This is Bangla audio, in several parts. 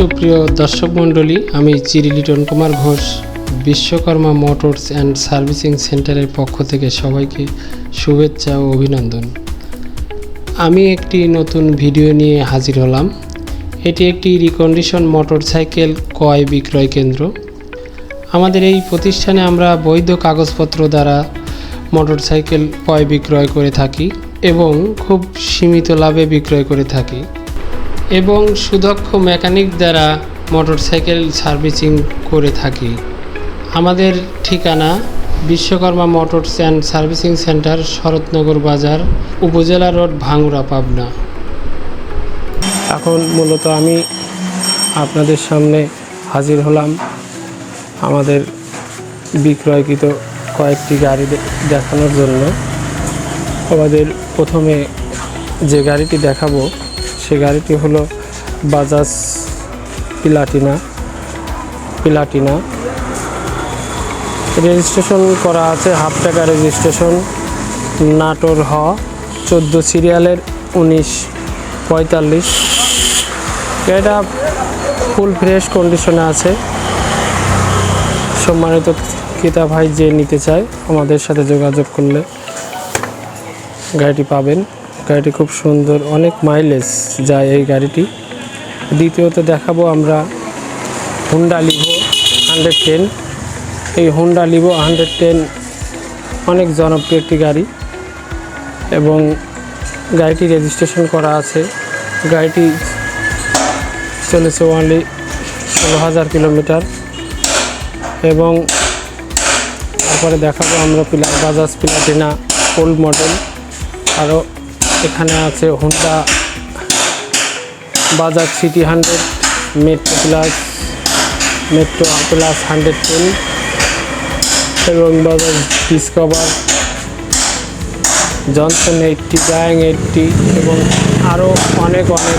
সুপ্রিয় দর্শক মণ্ডলী, আমি চিরি Liton Kumar Ghosh, Vishwakarma motors and servicing সেন্টারের পক্ষ থেকে সবাইকে শুভেচ্ছা ও অভিনন্দন। আমি একটি নতুন ভিডিও নিয়ে হাজির হলাম। এটি একটি রিকন্ডিশন মোটর সাইকেল ক্রয় বিক্রয় কেন্দ্র। আমাদের এই প্রতিষ্ঠানে আমরা বৈধ কাগজপত্র দ্বারা মোটরসাইকেল ক্রয় বিক্রয় করে থাকি এবং খুব সীমিত লাভে বিক্রয় করে থাকি। এবং সুদক্ষ মেকানিক দ্বারা মোটরসাইকেল সার্ভিসিং করে থাকি। আমাদের ঠিকানা Vishwakarma motors and servicing centre, Sharatnagar বাজার, উপজেলা রোড, ভাঙ্গুড়া, পাবনা। এখন মূলত আমি আপনাদের সামনে হাজির হলাম আমাদের বিক্রয়কৃত কয়েকটি গাড়ি দেখানোর জন্য। আমাদের প্রথমে যে গাড়িটি দেখাবো সে গাড়িটি হলো বাজাজ প্লাটিনা প্লাটিনা। রেজিস্ট্রেশন করা আছে, হাফ টাকা রেজিস্ট্রেশন। নাটোর হ, চোদ্দ সিরিয়ালের উনিশ পঁয়তাল্লিশ। গাড়িটা ফুল ফ্রেশ কন্ডিশনে আছে। সম্মানিত ক্রেতা ভাই যে নিতে চায়, আমাদের সাথে যোগাযোগ করলে গাড়িটি পাবেন। গাড়িটি খুব সুন্দর, অনেক মাইলেজ যায় এই গাড়িটি। দ্বিতীয়ত দেখাবো আমরা হুন্ডা লিভো হান্ড্রেড টেন এই হুন্ডা লিভো হান্ড্রেড টেন অনেক জনপ্রিয় একটি গাড়ি এবং গাড়িটি রেজিস্ট্রেশন করা আছে। গাড়িটি চলেছে ওনলি ষোলো হাজার কিলোমিটার এবং তারপরে দেখাবো আমরা পিলা বাজাজ প্লাটিনা ওল্ড মডেল আরও এখানে আছে Honda Bajaj City hundred Metro plus Metro plus hundred ten এবং বাজাজ ডিসকভার জনসন এইটটি ব্যাং এইটটি এবং আরও অনেক অনেক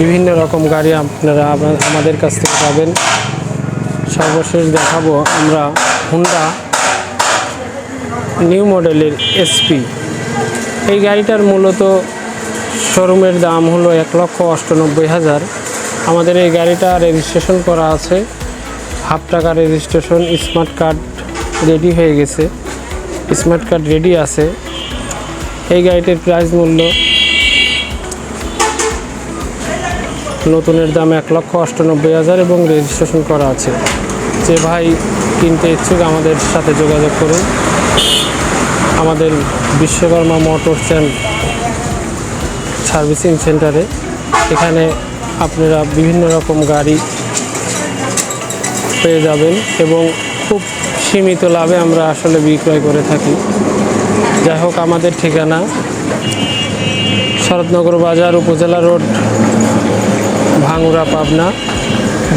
বিভিন্ন রকম গাড়ি আপনারা আমাদের কাছ থেকে পাবেন। সর্বশেষ দেখাবো আমরা হুন্ডা নিউ মডেলের এসপি এই গাড়িটার মূলত শোরুমের দাম হলো এক লক্ষ অষ্টানব্বই হাজার। আমাদের এই গাড়িটা রেজিস্ট্রেশন করা আছে। হাফ টাকা রেজিস্ট্রেশন, স্মার্ট কার্ড রেডি হয়ে গেছে। স্মার্ট কার্ড রেডি আছে। এই গাড়িটির প্রাইস মূল্য নতুনের দাম এক লক্ষ অষ্টানব্বই হাজার এবং রেজিস্ট্রেশন করা আছে। যে ভাই কিনতে ইচ্ছুক আমাদের সাথে যোগাযোগ করুন। আমাদের বিশ্বকর্মা মোটরস অ্যান্ড সার্ভিসিং সেন্টারে। এখানে আপনারা বিভিন্ন রকম গাড়ি পেয়ে যাবেন এবং খুব সীমিত লাভে আমরা আসলে বিক্রয় করে থাকি। যাই হোক, আমাদের ঠিকানা শরৎনগর বাজার উপজেলা রোড ভাঙ্গুড়া পাবনা।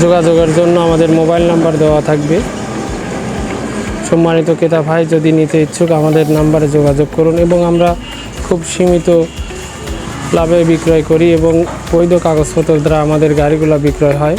যোগাযোগের জন্য আমাদের মোবাইল নাম্বার দেওয়া থাকবে। সম্মানিত ক্রেতা ভাই, যদি নিতে ইচ্ছুক আমাদের নাম্বারে যোগাযোগ করুন এবং আমরা খুব সীমিত লাভে বিক্রয় করি এবং বৈধ কাগজপত্র দ্বারা আমাদের গাড়িগুলো বিক্রয় হয়।